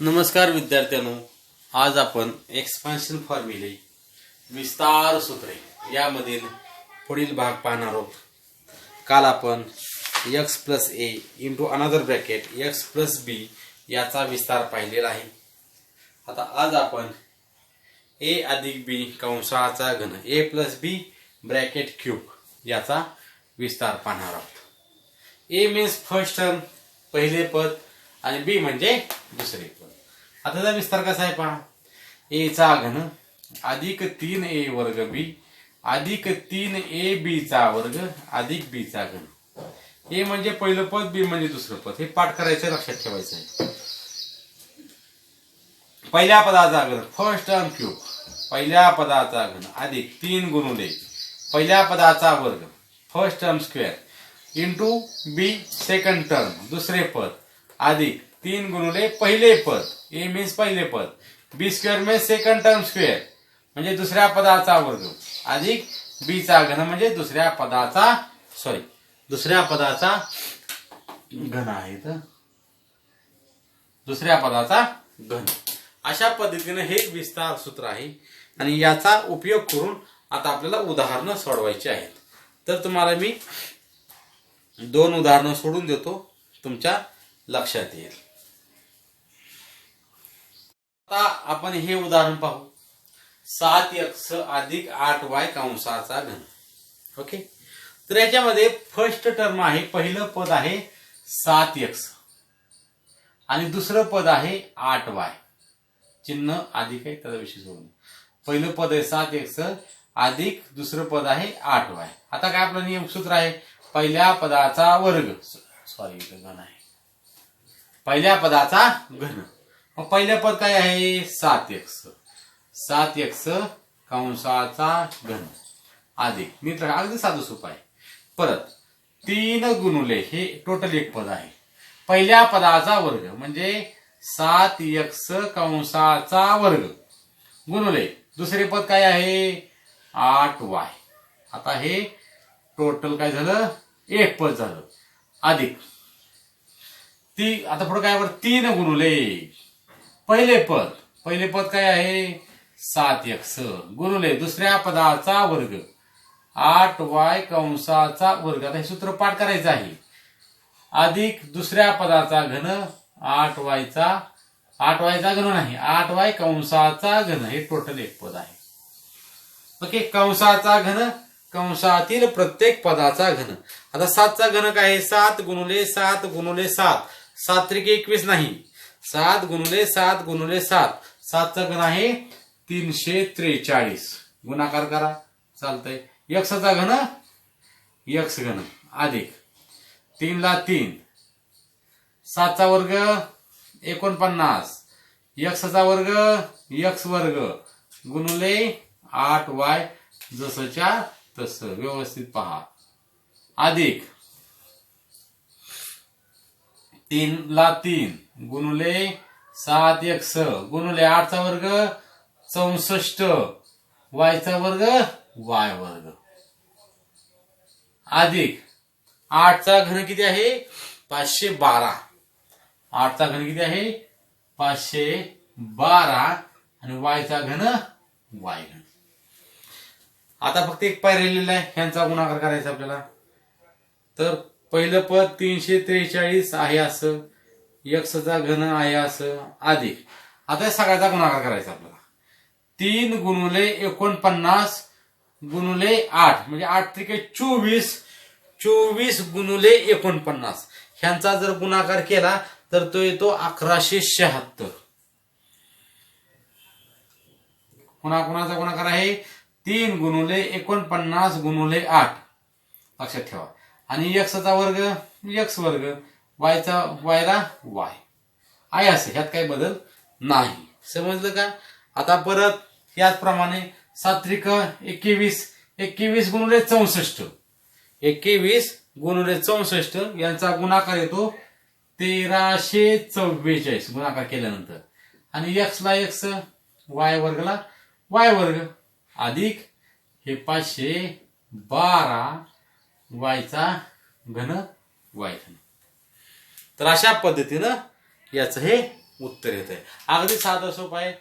नमस्कार विद्यार्थ्यांनो आज आपण एक्सपान्शन फॉर्म्युले विस्तार सूत्रे यामधील पुढील भाग पाहणार आहोत. काल आपण X plus A into another bracket X plus B याचा विस्तार पाहिलेला आहे. आता आज आपण ए अधिक बी कंसाचा घन A plus B bracket cube याचा विस्तार पाहणार आहोत. ए मीन्स फर्स्ट टर्म पहिले पद आणि बी म्हणजे दुसरे आताचा आता विस्तार कसा आहे पहा. ए चा घन. अधिक तीन ए वर्ग बी. अधिक तीन ए बी चा वर्ग. अधिक बी चा घन. ए म्हणजे पहिलं पद बी म्हणजे दुसरं पद. हे पाठ करायचं लक्षात ठेवायचं आहे. पहिल्या पदाचा घन. फर्स्ट टर्म क्यूब पहिल्या पदाचा घन. अधिक तीन गुणुले. पहिल्या पदाचा वर्ग. First term square into B second term दुसरे पद. अधिक तीन गुणुले पहिले पद. ए मीन्स पहिले पद. B square means second term square म्हणजे दुसऱ्या पदाचा वर्ग. अधिक बी चा घन म्हणजे दुसऱ्या पदाचा सॉरी दुसऱ्या पदाचा घन आहे तर दुसऱ्या पदाचा घन. अशा पद्धतीने हे विस्तार सूत्र आहे. आणि याचा उपयोग करून आता आपल्याला उदाहरणं सोडवायची आहेत. तर तुम्हाला मी दोन उदाहरणं सोडून देतो. तुमच्या लक्षात येईल. आता आपण हे उदाहरण पाहू. सात एक्स अधिक आठ वाय कंसाचा घन. ओके? तर याच्यामध्ये फर्स्ट टर्म आहे पहिलं पद आहे सात एक्स आणि दुसरं पद आहे आठ वाय. चिन्ह अधिक आहे त्याचा विषय सोडून. पहिलं पद आहे सात एक्स अधिक दुसरं पद आहे आठ वाय. आता काय आपलं नियम सूत्र आहे? पहिल्या पदाचा वर्ग. सॉरी घन आहे. पहिल्या पदाचा घन. मग पहिलं पद काय आहे? सात एक्स. सात एक्स कंसाचा घन. अधिक मित्र अगदी साधं सोपं आहे. परत तीन गुणुले हे टोटल एक पद आहे. पहिल्या पदाचा वर्ग म्हणजे सात एक्स कंसाचा वर्ग. गुणुले. दुसरे पद काय आहे? आठ वाय. आता हे टोटल काय झालं? एक पद झालं. अधिक ती आता पुढे काय बरं तीन गुणुले. पहिले पद. पहिले पद काय आहे? सात एक्स गुणुले दुसऱ्या पदाचा वर्ग. आठ वाय कंसाचा वर्ग. आता हे सूत्र पाठ करायचं आहे. अधिक दुसऱ्या पदाचा घन आठ वायचा. आठ वायचा घन नाही. आठ वाय कंसाचा घन. हे टोटल एक पद आहे. ओके कंसाचा घन कंसातील प्रत्येक पदाचा घन. आता सातचा घन काय आहे? सात गुणुले सात गुणुले सात. सात त्रिके एकवीस नाही. सात गुणुले सात गुणुले सात. सातचा घन आहे तीनशे त्रेचाळीस. गुणाकार करा. चालतंय. यक्षचा घन यक्ष घन. अधिक. तीनला तीन. सातचा वर्ग एकोणपन्नास. यक्षचा वर्ग यक्ष वर्ग. गुणुले आठ वाय जसच्या तस. व्यवस्थित पहा. अधिक. तीन ला तीन. गुणुले सात एक स. गुणुले आठचा वर्ग चौसष्ट. वायचा वर्ग वाय वर्ग. अधिक. आठचा घन किती आहे? पाचशे बारा. आठचा घन किती आहे? पाचशे बारा. आणि वायचा घन वाय घन. आता फक्त एक पाय राहिलेला आहे. ह्यांचा गुणाकार करायचा आपल्याला. तर पहिलं पद तीनशे त्रेचाळीस आहे असं यक्षचा घन आहे असं आधी. आता सगळ्याचा गुणाकार करायचा आपल्याला. तीन गुणुले एकोणपन्नास गुणुले आठ म्हणजे आठ त्रिके चोवीस चोवीस गुणुले एकोणपन्नास. ह्यांचा जर गुणाकार केला तर तो येतो अकराशे शहात्तर. कुणा कुणाचा गुणाकार आहे? तीन गुणुले एकोणपन्नास गुणुले आठ. लक्षात ठेवा. आणि यक्षचा वर्ग यक्स वर्ग वायचा वायला वाय. आहे असं ह्यात काही बदल नाही. समजलं का? आता परत याचप्रमाणे सात्रिक एकवीस एकवीस गुणुले चौसष्ट. एकवीस गुणुले चौसष्ट यांचा गुणाकार येतो तेराशे चव्वेचाळीस गुणाकार केल्यानंतर. आणि एक्सला एक्स वाय वर्गला वाय वर्ग अधिक हे पाचशे बारा. वायचा घन वाय घन. तर अशा पद्धतीनं याचं हे उत्तर येत आहे अगदी साधं सोप आहे.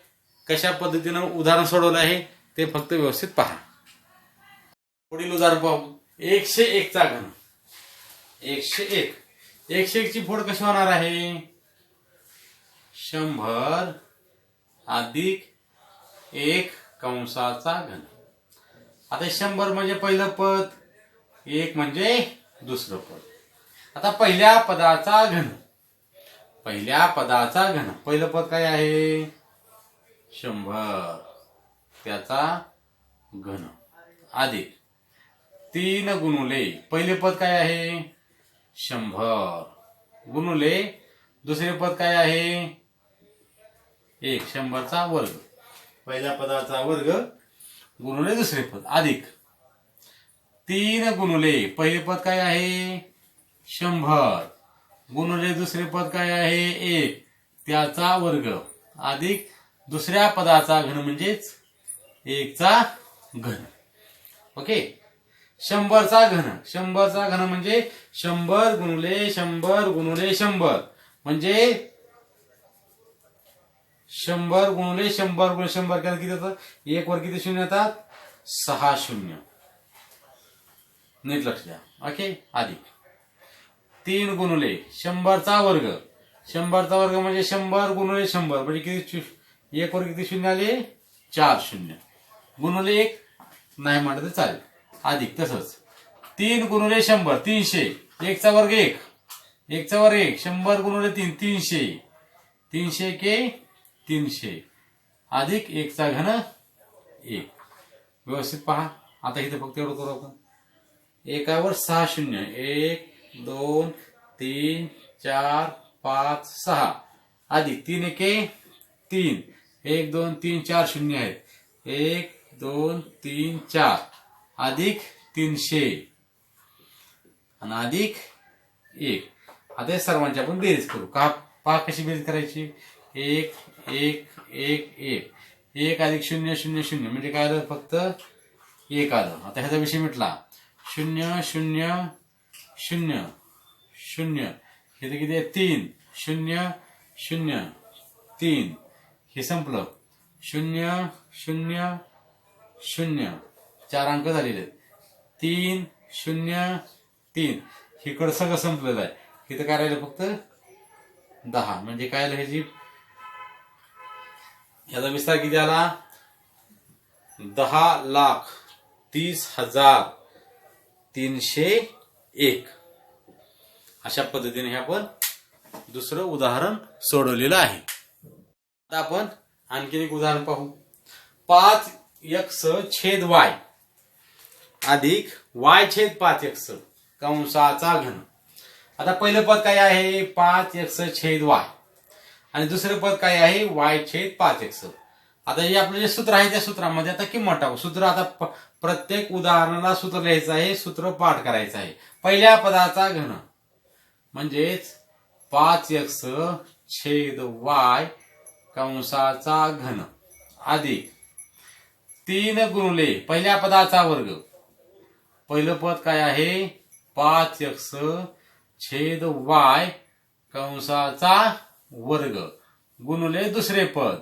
कशा पद्धतीनं उदाहरण सोडवलं आहे ते फक्त व्यवस्थित पहा. पुढील उदाहरण पाहू. एकशे एकचा घन. एकशे एक. एकशे एकची फोड कशी होणार आहे? शंभर अधिक एक कंसाचा घन. आता शंभर म्हणजे पहिलं पद. एक म्हणजे दुसरं पद. आता पहिल्या पदाचा घन. पहिल्या पदाचा घन. पहिलं पद काय आहे? शंभर. त्याचा घन. अधिक तीन गुणुले. पहिले पद काय आहे? शंभर. गुणुले. दुसरे पद काय आहे? एक. शंभरचा वर्ग. पहिल्या पदाचा वर्ग. गुणुले दुसरे पद. अधिक तीन गुणुले. पहिले पद काय आहे? शंभर. गुणुले दुसरे पद काय आहे? एक. त्याचा वर्ग. अधिक दुसऱ्या पदाचा घन म्हणजेच एकचा घन. ओके? शंभरचा घन. शंभरचा घन म्हणजे शंभर गुणुले शंभर गुणुले शंभर. म्हणजे शंभर गुणुले शंभर गुण शंभर किती येतं एक वर किती शून्य येतात? सहा शून्य. नीट लक्ष द्या. ओके अधिक. तीन गुणुले शंभरचा वर्ग. शंभरचा वर्ग म्हणजे शंभर गुणुले शंभर. म्हणजे किती एक वर्ग किती शून्य आले? चार शून्य. गुणुले एक? नाही म्हणलं तर चालेल. अधिक तसंच. तीन गुणुले शंभर तीनशे. एकचा वर्ग एक. एकचा वर्ग एक. शंभर गुणुले तीन तीनशे. तीनशे के तीनशे. अधिक एकचा घन एक. व्यवस्थित पहा. आता इथे फक्त एवढं करू आपण. एकावर सहा शून्य. एक दोन तीन चार पाच सहा. अधिक तीन एके तीन. एक दोन तीन चार शून्य आहेत. एक दोन तीन चार. अधिक तीनशे. आणि अधिक एक. आता सर्वांची आपण बेरीज करू. का? पहा कशी बेरीज करायची? एक एक एक एक. एक अधिक शून्य शून्य शून्य. म्हणजे काय आलं? फक्त एक आलं. आता ह्याचा विषय मिटला. शून्य शून्य शून्य शून्य. हे किती? आहे तीन. शून्य शून्य तीन. हे संपलं. शून्य शून्य शून्य. चार अंक झालेले आहेत. तीन शून्य तीन. इकडं सगळं संपलेलं आहे. इथं काय राहिलं फक्त? दहा. म्हणजे काय राहिलं ह्याची? याचा विस्तार किती आला? दहा लाख तीस हजार तीनशे एक. अशा पद्धतीने हे आपण दुसरं उदाहरण सोडवलेलं आहे. आता आपण आणखीन एक उदाहरण पाहू. पाच एक्स छेद वाय अधिक वाय छेद पाच एक्स कंसाचा घन. आता पहिलं पद काय आहे? पाच एक्स छेद वाय. आणि दुसरं पद काय आहे? वाय छेद पाच एक्स. आता हे आपलं जे सूत्र आहे त्या सूत्रामध्ये आता किंमत टाकू सूत्र आता प- प्रत्येक उदाहरणाला सूत्र लिहायचं आहे सूत्र पाठ करायचं आहे. पहिल्या पदाचा घन. म्हणजेच पाच एक्स छेद वाय कंसाचा घन. अधिक. तीन गुणुले पहिल्या पदाचा वर्ग. पहिलं पद काय आहे? पाच एक्स छेद वाय कंसाचा वर्ग. गुणुले दुसरे पद.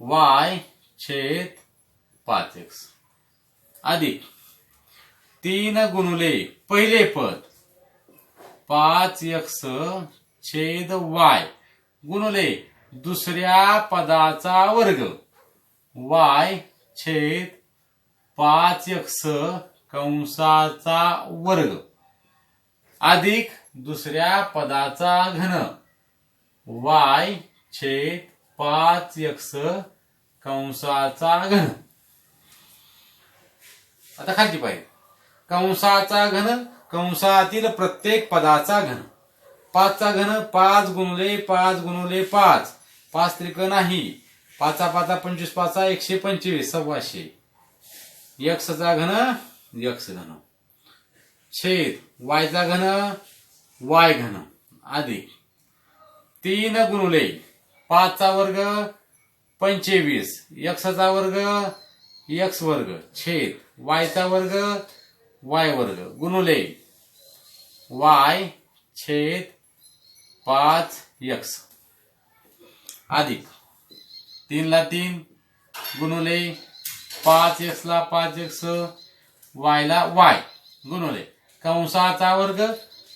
वाय छेद पाच एक्स. अधिक तीन गुणुले पहिले पद. पाच एक्स छेद वाय गुणुले दुसऱ्या पदाचा वर्ग. वाय छेद पाच एक्स कंसाचा वर्ग. अधिक दुसऱ्या पदाचा घन. वाय छेद पाच एक्स कंसाचा घन. आता खालची पाहिजे कंसाचा घन कंसातील प्रत्येक पदाचा घन. पाचचा घन पाच गुणले पाच गुणले पाच. पाच त्रिक नाही पाचा पाचा पंचवीस पाचा एकशे पंचवीस सव्वाशे. यक्षचा घन यक्ष घन. छेद वायचा घन वाय घन. आधी. तीन गुणले पाचचा वर्ग पंचवीस एक्सचा वर्ग यक्स वर्ग छेद. वायचा वर्ग वाय वर्ग. गुणुले. वाय छेद पाच यक्स अधिक. तीनला तीन. गुणुले. पाच एक्सला पाच एक्स. वायला वाय. गुणुले. कंसाचा वर्ग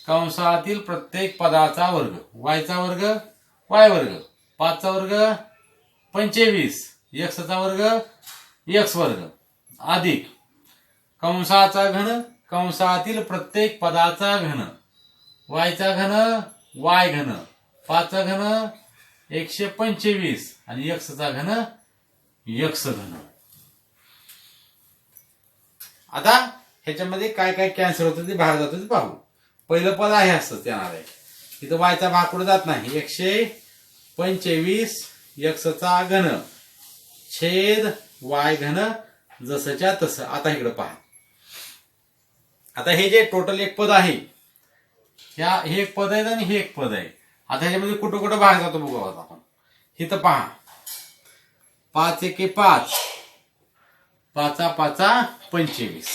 कंसातील प्रत्येक पदाचा वर्ग. वायचा वर्ग वाय वर्ग. पाचचा वर्ग पंचवीस. एक्सचा वर्ग एक्स वर्ग. अधिक. कंसाचा घन कंसातील प्रत्येक पदाचा घन. वायचा घन वाय घन. पाचचा घन एकशे पंचवीस. आणि एक्सचा घन एक्स घन. आता ह्याच्यामध्ये काय काय कॅन्सर होतं ते बाहेर जातं ते पाहू. पहिलं पद आहे असं येणार आहे. इथं वायचा भाग पुढे जात नाही. एकशे पंचवीस एक्सचा घन. छेद वाय घन जसच्या तसं. आता इकडे पहा. आता हे जे टोटल एक पद आहे ह्या हे एक पद आहे आणि हे एक पद आहे. आता ह्याच्यामध्ये कुठं कुठं बाहेर जातो बघू आता आपण. तर पहा. पाच एके पाच. पाचा पाचा पंचवीस.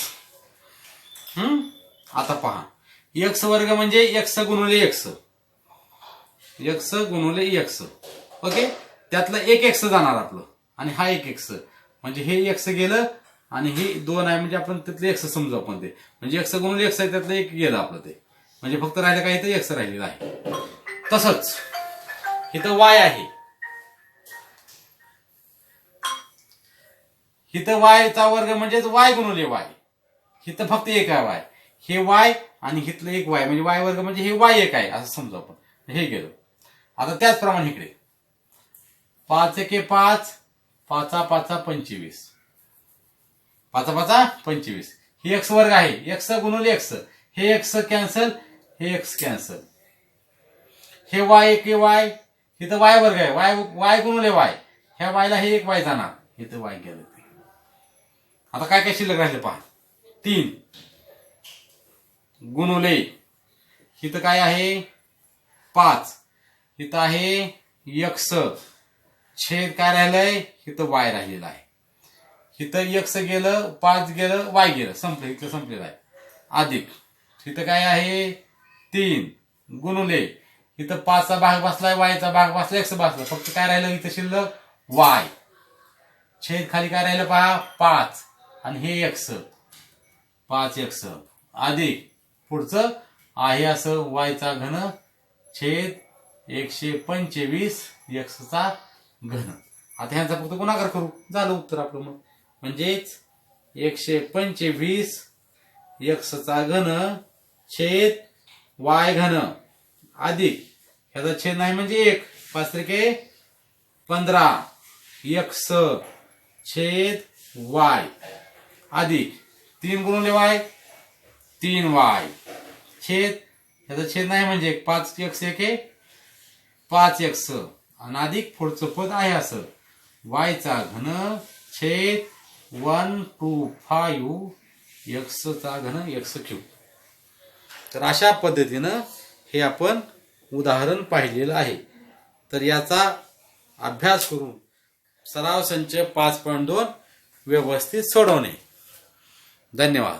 हम्म? आता पहा. एक्स वर्ग म्हणजे एक्स गुणुले एक्स एक्स गुणवले एक्स. ओके? त्यातलं एक एक्स जाणार आपलं. आणि हा एक एक्स. म्हणजे हे एक्स गेलं आणि हे दोन आहे म्हणजे आपण त्यातलं एक्स समजू आपण ते. म्हणजे एक्स गुणवले एक्स आहे त्यातलं एक गेलं आपलं ते. म्हणजे फक्त राहिलं काय? तर एक्स राहिलेलं आहे. तसंच इथं वाय आहे. इथं वायचा वर्ग म्हणजेच वाय गुणवले वाय. इथं फक्त एक आहे वाय. हे वाय आणि इथलं एक वाय. म्हणजे वाय वर्ग म्हणजे हे वाय एक आहे असं समजू आपण. हे गेलो. आता त्याचप्रमाणे इकडे. पाच एके पाच पाचा पाचा पंचवीस. पाचा पाचा पंचवीस. हे एक्स वर्ग आहे. एक्स गुणुले एक्स. हे एक्स कॅन्सल हे एक्स कॅन्सल. हे वाय एक वाय. इथं वाय वर्ग आहे. वाय वाय गुणुले वाय. ह्या वायला हे एक वाय जाणार. इथं वाय गेलं ते. आता काय काय शिल्लक राहिले पहा. तीन. गुणुले इथं काय आहे? पाच. इथं आहे यक्ष छेद काय राहिलंय इथं वाय राहिलेलं आहे. इथं यक्ष गेलं पाच गेलं वाय गेलं. संपलं इथं संपलेलं आहे. अधिक. इथं काय आहे? तीन. गुणुले. इथं पाचचा भाग बसलाय वायचा भाग बसला एक्स बसला. फक्त काय राहिलं इथं शिल्लक वाय छेद खाली काय राहिलं पहा पाच. आणि हे एक्स पाच एक्स अधिक. पुढचं आहे असं वायचा घन छेद एकशे पंचवीस एक्सचा घन. आता ह्यांचा फक्त गुणाकार करू. झालं उत्तर आपलं मग. म्हणजेच एकशे पंचवीस एक्सचा घन छेद वाय घन अधिक. ह्याचा छेद नाही म्हणजे एक. पाच त्रिके पंधरा. एक्स छेद वाय अधिक. तीन गुणले वाय तीन वाय. छेद ह्याचा छेद नाही म्हणजे एक. पाच एक्स एक आहे पाच एक्स आणि अधिक पुढचं पद आहे असं. वायचा घन छेद वन टू फायू एक्सचा घन एक्स क्यू तर अशा पद्धतीनं हे आपण उदाहरण पाहिलेलं आहे. तर याचा अभ्यास करून सराव संच पाच पॉईंट दोन व्यवस्थित सोडवणे. धन्यवाद.